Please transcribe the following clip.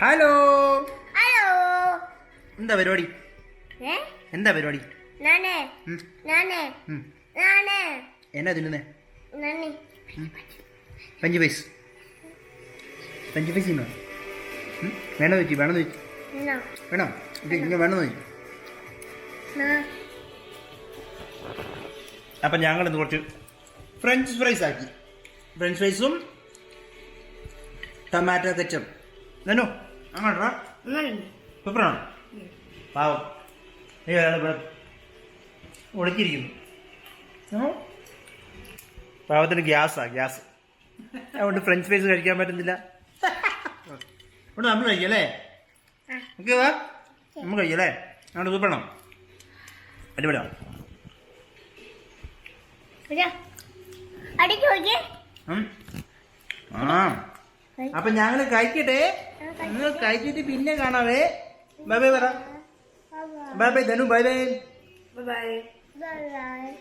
Hello. Hello. എന്താ പരിപാടി? എന്താ പരിപാടി? എന്നാ തിന്നുന്നേ? പഞ്ചു പഞ്ച് പഞ്ചു പൈസ തിന്നോ? ചോദിച്ചു വേണമെന്ന് വെച്ചു വേണമെന്ന് വെച്ചു നോ വേണോ? ഇങ്ങനെ വേണമെന്ന് വെച്ചു നോ. അപ്പം ഞങ്ങൾ ഇന്ന് കുറച്ച് ഫ്രഞ്ച് ഫ്രൈസ് ആക്കി. ഫ്രഞ്ച് ഫ്രൈസും ടൊമാറ്റോ കെച്ചം നനു അങ്ങോട്ടാ സൂപ്പറാണോ പാവം. നീ ഒരാൾ ഇവിടെ ഒളിച്ചിരിക്കുന്നു. പാവത്തിന് ഗ്യാസാ ഗ്യാസ്. അതുകൊണ്ട് ഫ്രഞ്ച് ഫ്രൈസ് കഴിക്കാൻ പറ്റുന്നില്ല. ഇവിടെ നമ്മൾ കഴിക്കല്ലേ നമുക്ക് വാ. നമ്മൾ കഴിക്കല്ലേ അങ്ങോട്ട് സൂപ്പറാണോ? അടിപൊളിയാണ്. ആ. അപ്പൊ ഞങ്ങൾ കഴിക്കട്ടെ. നിങ്ങൾ കഴിച്ചിട്ട് പിന്നെ കാണാവേ. ബൈ ബൈ പറ. Bye bye Dhanu. Bye bye bye bye